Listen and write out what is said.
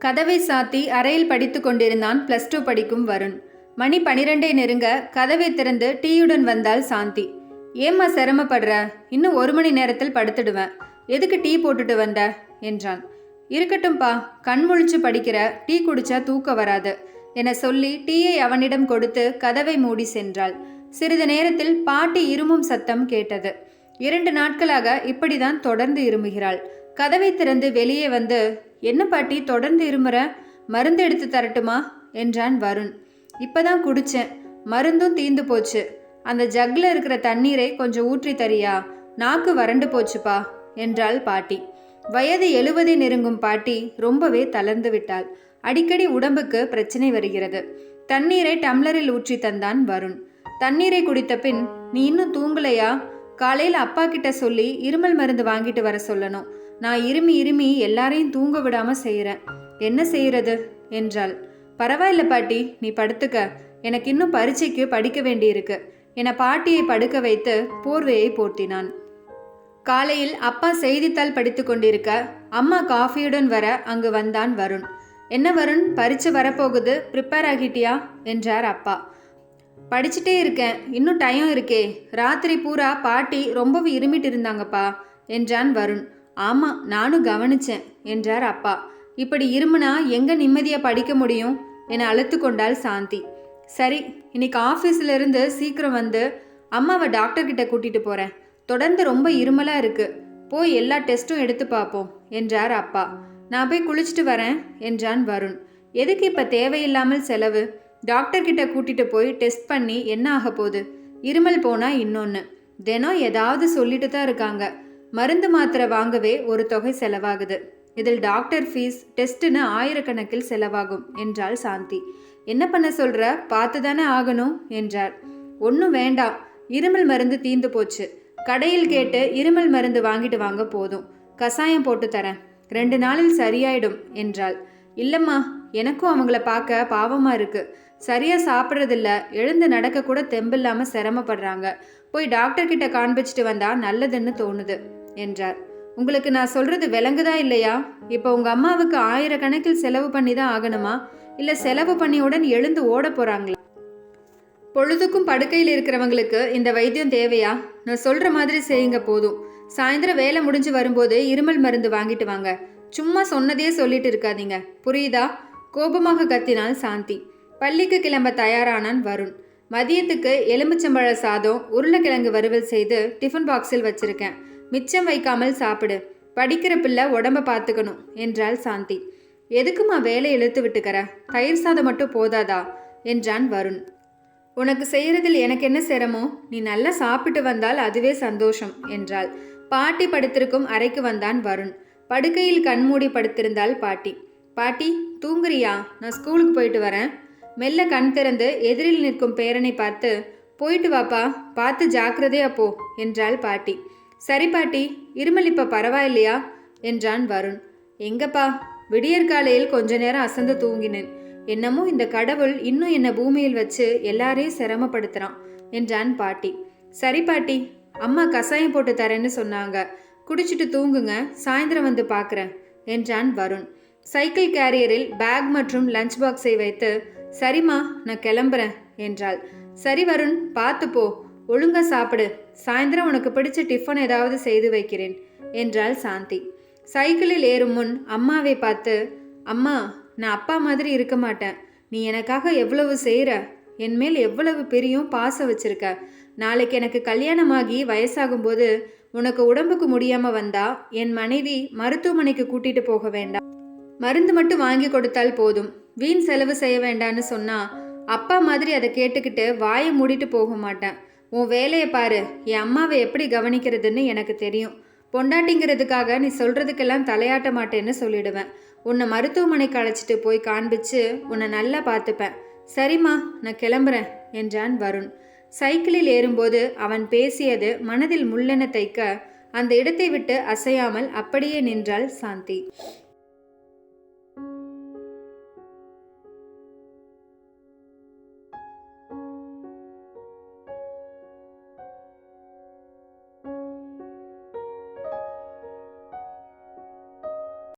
கதவை சாத்தி அறையில் படித்து கொண்டிருந்தான் ப்ளஸ் டூ படிக்கும் வருண். மணி பனிரெண்டை நெருங்க கதவை திறந்து டீயுடன் வந்தாள் சாந்தி. ஏம்மா சிரமப்படுற? இன்னும் ஒரு மணி நேரத்தில் படுத்துடுவேன். எதுக்கு டீ போட்டுட்டு வந்த? என்றான். இருக்கட்டும்பா. கண் முழிச்சு படிக்கிற. டீ குடிச்சா தூக்க வராது. என சொல்லி டீயை அவனிடம் கொடுத்து கதவை மூடி சென்றாள். சிறிது நேரத்தில் பாட்டி இருமும் சத்தம் கேட்டது. இரண்டு நாட்களாக இப்படிதான் தொடர்ந்து இருமுகிறாள். கதவை திறந்து வெளியே வந்து என்ன பாட்டி தொடர்ந்து இருமுற? மருந்து எடுத்து தரட்டுமா? என்றான் வருண். இப்பதான் குடிச்சேன். மருந்தும் தீந்து போச்சு. அந்த ஜக்ல இருக்கிற தண்ணீரை கொஞ்சம் ஊற்றி தரியா? நாக்கு வறண்டு போச்சுப்பா என்றாள் பாட்டி. வயது எழுவதை நெருங்கும் பாட்டி ரொம்பவே தளர்ந்து விட்டாள். அடிக்கடி உடம்புக்கு பிரச்சனை வருகிறது. தண்ணீரை டம்ளரில் ஊற்றி தந்தான் வருண். தண்ணீரை குடித்த பின் நீ இன்னும் தூங்கலையா? காலையில் அப்பா கிட்ட சொல்லி இருமல் மருந்து வாங்கிட்டு வர சொல்லணும். நான் இருமி இருமி எல்லாரையும் தூங்க விடாமல் செய்கிறேன் என்ன செய்கிறது என்றாள். பரவாயில்ல பாட்டி நீ படுத்துக்க. எனக்கு இன்னும் பரீட்சைக்கு படிக்க வேண்டியிருக்கு. என பாட்டியை படுக்க வைத்து போர்வையை போர்த்தினான். காலையில் அப்பா செய்தித்தாள் படித்து கொண்டிருக்க அம்மா காஃபியுடன் வர அங்கு வந்தான் வருண். என்ன வருண் பரீட்சை வரப்போகுது ப்ரிப்பேர் ஆகிட்டியா? என்றார் அப்பா. படிச்சுட்டே இருக்கேன் இன்னும் டைம் இருக்கே. ராத்திரி பூரா பாட்டி ரொம்பவும் இருமிட்டு இருந்தாங்கப்பா என்றான் வருண். ஆமாம் நானும் கவனிச்சேன் என்றார் அப்பா. இப்படி இருமுனா எங்க நிம்மதியாக படிக்க முடியும்? என அழுத்து கொண்டாள் சாந்தி. சரி இன்னைக்கு ஆஃபீஸில் இருந்து சீக்கிரம் வந்து அம்மாவை டாக்டர்கிட்ட கூட்டிகிட்டு கூட்டிட்டு தொடர்ந்து ரொம்ப இருமலாக இருக்கு. போய் எல்லா டெஸ்ட்டும் எடுத்து பார்ப்போம் என்றார் அப்பா. நான் போய் குளிச்சுட்டு வரேன் என்றான் வருண். எதுக்கு இப்போ தேவையில்லாமல் செலவு? டாக்டர்கிட்ட கூட்டிகிட்டு கூட்டிட்டு போய் டெஸ்ட் பண்ணி என்ன ஆக போகுது? இருமல் போனால் இன்னொன்று தினம் ஏதாவது சொல்லிட்டு தான் இருக்காங்க. மருந்து மாத்திரை வாங்கவே ஒரு தொகை செலவாகுது. இதில் டாக்டர் ஃபீஸ் டெஸ்ட்டுன்னு ஆயிரக்கணக்கில் செலவாகும் என்றாள் சாந்தி. என்ன பண்ண சொல்ற? பார்த்து தானே ஆகணும் என்றார். ஒன்றும் வேண்டாம். இருமல் மருந்து தீந்து போச்சு. கடையில் கேட்டு இருமல் மருந்து வாங்கிட்டு வாங்க போதும். கசாயம் போட்டு தரேன். ரெண்டு நாளில் சரியாயிடும் என்றாள். இல்லம்மா எனக்கும் அவங்கள பார்க்க பாவமாக இருக்கு. சரியாக சாப்பிட்றதில்ல. எழுந்து நடக்க கூட தெம்பில்லாமல் சிரமப்படுறாங்க. போய் டாக்டர் கிட்ட காண்பிச்சிட்டு வந்தா நல்லதுன்னு தோணுது. என்றார். உங்களுக்கு நான் சொல்றது விளங்குதா இல்லையா? இப்போ உங்க அம்மாவுக்கு ஆயிரக்கணக்கில் செலவு பண்ணி தான் ஆகணுமா? இல்ல செலவு பண்ணியுடன் எழுந்து ஓட போறாங்களா? பொழுதுக்கும் படுக்கையில் இருக்கிறவங்களுக்கு இந்த வைத்தியம் தேவையா? நான் சொல்ற மாதிரி செய்யுங்க போதும். சாயந்தரம் வேலை முடிஞ்சு வரும்போது இருமல் மருந்து வாங்கிட்டு வாங்க. சும்மா சொன்னதையே சொல்லிட்டு இருக்காதீங்க. புரியுதா? கோபமாக கத்தினாள் சாந்தி. பள்ளிக்கு கிளம்ப தயாரானான் வருண். மதியத்துக்கு எலுமிச்சம்பழ சாதம் உருளைக்கிழங்கு வறுவல் செய்து டிஃபன் பாக்ஸில் வச்சிருக்கேன். மிச்சம் வைக்காமல் சாப்பிடு. படிக்கிற பிள்ளை உடம்ப பார்த்துக்கணும் என்றாள் சாந்தி. எதுக்குமா வேலை இழுத்து விட்டுக்கற? தயிர் சாதம் மட்டும் போதாதா? என்றான் வருண். உனக்கு செய்யறதில் எனக்கு என்ன சிரமம்? நீ நல்லா சாப்பிட்டு வந்தால் அதுவே சந்தோஷம் என்றாள். பாட்டி படுத்திருக்கும் அறைக்கு வந்தான் வருண். படுக்கையில் கண்மூடி படுத்திருந்தாள் பாட்டி. பாட்டி தூங்குறியா? நான் ஸ்கூலுக்கு போயிட்டு வரேன். மெல்ல கண் திறந்து எதிரில் நிற்கும் பேரனை பார்த்து போயிட்டு வாப்பா பார்த்து ஜாக்கிரதையா போ என்றாள் பாட்டி. சரி பாட்டி இருமல் இப்போ பரவாயில்லையா? என்றான் வருண். எங்கப்பா? விடியற்காலையில் கொஞ்ச நேரம் அசந்து தூங்கினேன். என்னமோ இந்த கடவுள் இன்னும் என்ன பூமியில் வச்சு எல்லாரையும் சிரமப்படுத்துறான் என்றான் பாட்டி. சரி பாட்டி அம்மா கசாயம் போட்டு தரேன்னு சொன்னாங்க. குடிச்சிட்டு தூங்குங்க சாயந்தரம் வந்து பார்க்குறேன் என்றான் வருண். சைக்கிள் கேரியரில் பேக் மற்றும் லஞ்ச் பாக்ஸை வைத்து சரிம்மா நான் கிளம்புறேன் என்றாள். சரி வருண் பார்த்து போ ஒழுங்கா சாப்பிடு சாயந்தரம் உனக்கு பிடிச்ச டிஃபன் ஏதாவது செய்து வைக்கிறேன் என்றாள் சாந்தி. சைக்கிளில் ஏறும் முன் அம்மாவை பார்த்து அம்மா நான் அப்பா மாதிரி இருக்க மாட்டேன். நீ எனக்காக எவ்வளவு செய்கிற என் மேல் எவ்வளவு பெரியும் பாசம் வச்சிருக்க? நாளைக்கு எனக்கு கல்யாணமாகி வயசாகும்போது உனக்கு உடம்புக்கு முடியாமல் வந்தா என் மனைவி மருத்துவமனைக்கு கூட்டிட்டு போக வேண்டாம். மருந்து மட்டும் வாங்கி கொடுத்தால் போதும். வீண் செலவு செய்ய வேண்டான்னு சொன்னா அப்பா மாதிரி அதை கேட்டுக்கிட்டு வாயை மூடிட்டு போக மாட்டேன். உன் வேலையை பாரு. என் அம்மாவை எப்படி கவனிக்கிறதுன்னு எனக்கு தெரியும். பொண்டாட்டிங்கிறதுக்காக நீ சொல்கிறதுக்கெல்லாம் தலையாட்ட மாட்டேன்னு சொல்லிடுவேன். உன்னை மருத்துவமனைக்கு அழைச்சிட்டு போய் காண்பிச்சு உன்னை நல்லா பார்த்துப்பேன். சரிம்மா நான் கிளம்புறேன் என்றான் வருண். சைக்கிளில் ஏறும்போது அவன் பேசியது மனதில் முள்ளென தைக்க அந்த இடத்தை விட்டு அசையாமல் அப்படியே நின்றாள் சாந்தி.